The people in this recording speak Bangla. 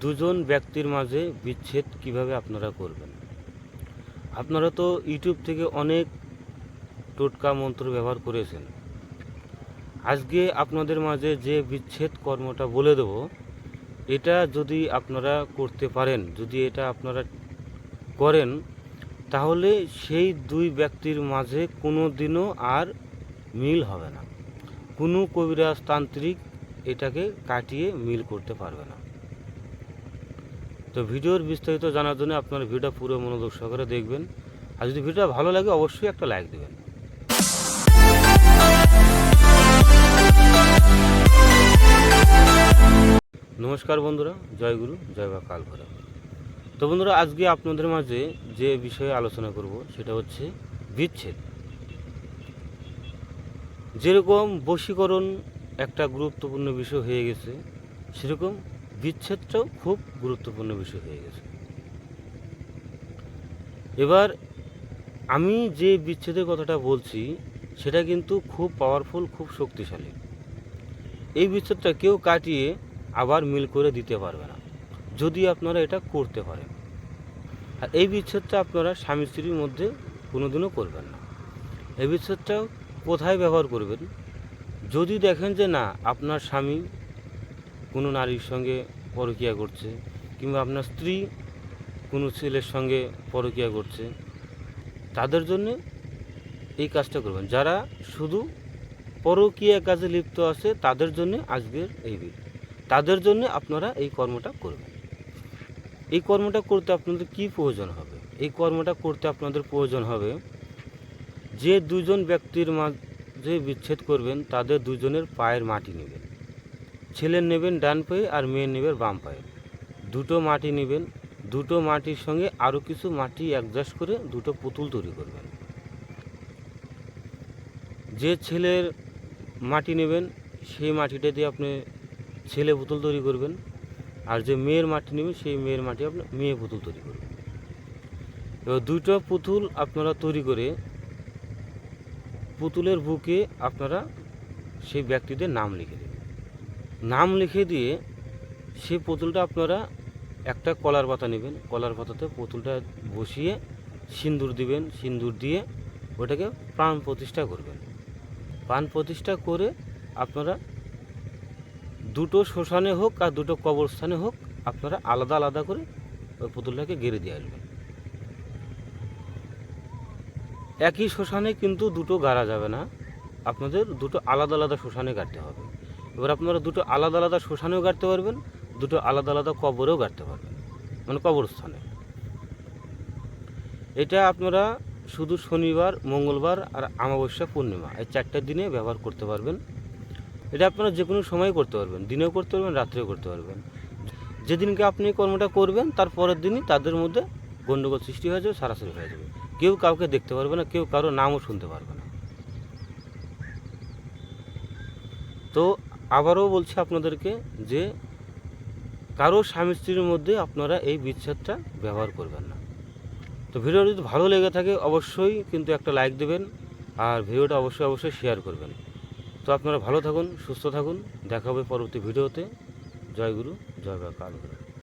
দুজন ব্যক্তির মাঝে বিচ্ছেদ কীভাবে আপনারা করবেন? আপনারা তো ইউটিউব থেকে অনেক টোটকা মন্ত্র ব্যবহার করেছেন। আজকে আপনাদের মাঝে যে বিচ্ছেদ কর্মটা বলে দেব, এটা যদি আপনারা করতে পারেন, যদি এটা আপনারা করেন, তাহলে সেই দুই ব্যক্তির মাঝে কোনো দিনও আর মিল হবে না। কোনো কবিরাজ তান্ত্রিক এটাকে কাটিয়ে মিল করতে পারবে না। তো ভিডিওর বিস্তারিত জানার জন্য আপনার ভিডিওটা পুরো মনোযোগ সহকারে দেখবেন। আর যদি ভিডিওটা ভালো লাগে, অবশ্যই একটা লাইক দেবেন। নমস্কার বন্ধুরা, জয় গুরু, জয় বা কাল ভৈরব তো বন্ধুরা, আজকে আপনাদের মাঝে যে বিষয়ে আলোচনা করব, সেটা হচ্ছে বিচ্ছেদ। যেরকম বশীকরণ একটা গুরুত্বপূর্ণ বিষয় হয়ে গেছে, সেরকম বিচ্ছেদটাও খুব গুরুত্বপূর্ণ বিষয় হয়ে গেছে। এবার আমি যে বিচ্ছেদের কথাটা বলছি, সেটা কিন্তু খুব পাওয়ারফুল খুব শক্তিশালী। এই বিচ্ছেদটা কেউ কাটিয়ে আবার মিল করে দিতে পারবে না, যদি আপনারা এটা করতে পারেন। আর এই বিচ্ছেদটা আপনারা স্বামী স্ত্রীর মধ্যে কোনোদিনও করবেন না। এই বিচ্ছেদটা কোথায় ব্যবহার করবেন? যদি দেখেন যে না, আপনার স্বামী কোনো নারীর সঙ্গে পরকীয়া করছে কিংবা আপনার স্ত্রী কোনো ছেলের সঙ্গে পরকীয়া করছে তাদের জন্য এই কাজটা করবেন। যারা শুধু পরকীয়া কাজে লিপ্ত আছে, তাদের জন্য আজকের এই বিল তাদের জন্য আপনারা এই কর্মটা করবেন। এই কর্মটা করতে আপনাদের কি প্রয়োজন হবে? এই কর্মটা করতে আপনাদের প্রয়োজন হবে যে দুজন ব্যক্তির মাঝে বিচ্ছেদ করবেন, তাদের দুজনের পায়ের মাটি নেবেন। ছেলের নেবেন ডান পায়ে আর মেয়ের নেবেন বাম পায়ে। দুটো মাটি নেবেন, দুটো মাটির সঙ্গে আরও কিছু মাটি অ্যাডজাস্ট করে দুটো পুতুল তৈরি করবেন। যে ছেলের মাটি নেবেন, সেই মাটিটা দিয়ে আপনি ছেলে পুতুল তৈরি করবেন আর যে মেয়ের মাটি নেবেন, সেই মেয়ের মাটি আপনি মেয়ে পুতুল তৈরি করবেন। এবার দুটো পুতুল আপনারা তৈরি করে পুতুলের বুকে আপনারা সেই ব্যক্তিদের নাম লিখে নাম লিখে দিয়ে সেই পুতুলটা আপনারা একটা কলার পাতা নেবেন। কলার পাতাতে পুতুলটা বসিয়ে সিন্দুর দিবেন সিন্দুর দিয়ে ওটাকে প্রাণ প্রতিষ্ঠা করবেন। প্রাণ প্রতিষ্ঠা করে আপনারা দুটো শ্মশানে হোক আর দুটো কবরস্থানে হোক আপনারা আলাদা আলাদা করে ওই পুতুলটাকে গেড়ে দিয়ে আসবেন। একই শ্মশানে কিন্তু দুটো গাড়া যাবে না। আপনাদের দুটো আলাদা আলাদা শ্মশানে গাড়তে হবে। এবার আপনারা দুটো আলাদা আলাদা শ্মশানেও গাড়তে পারবেন, দুটো আলাদা আলাদা কবরেও গাড়তে পারবেন মানে কবরস্থানে। এটা আপনারা শুধু শনিবার, মঙ্গলবার আর আমাবস্যা পূর্ণিমা, এই চারটা দিনে ব্যবহার করতে পারবেন। এটা আপনারা যে কোনো সময় করতে পারবেন, দিনেও করতে পারবেন, রাত্রেও করতে পারবেন। যেদিনকে আপনি কর্মটা করবেন, তার পরের দিনই তাদের মধ্যে গণ্ডগোল সৃষ্টি হয়ে যাবে, সারাসারি হয়ে যাবে। কেউ কাউকে দেখতে পারবে না, কেউ কারও নামও শুনতে পারবে না। তো আবারও বলছি আপনাদেরকে যে কারও স্বামী স্ত্রীর মধ্যে আপনারা এই বিচ্ছেদটা ব্যবহার করবেন না। তো ভিডিও যদি ভালো লেগে থাকে, অবশ্যই কিন্তু একটা লাইক দেবেন আর ভিডিওটা অবশ্যই অবশ্যই শেয়ার করবেন। তো আপনারা ভালো থাকুন, সুস্থ থাকুন। দেখা হবে পরবর্তী ভিডিওতে। জয় গুরু, জয় বা কাল গুরু।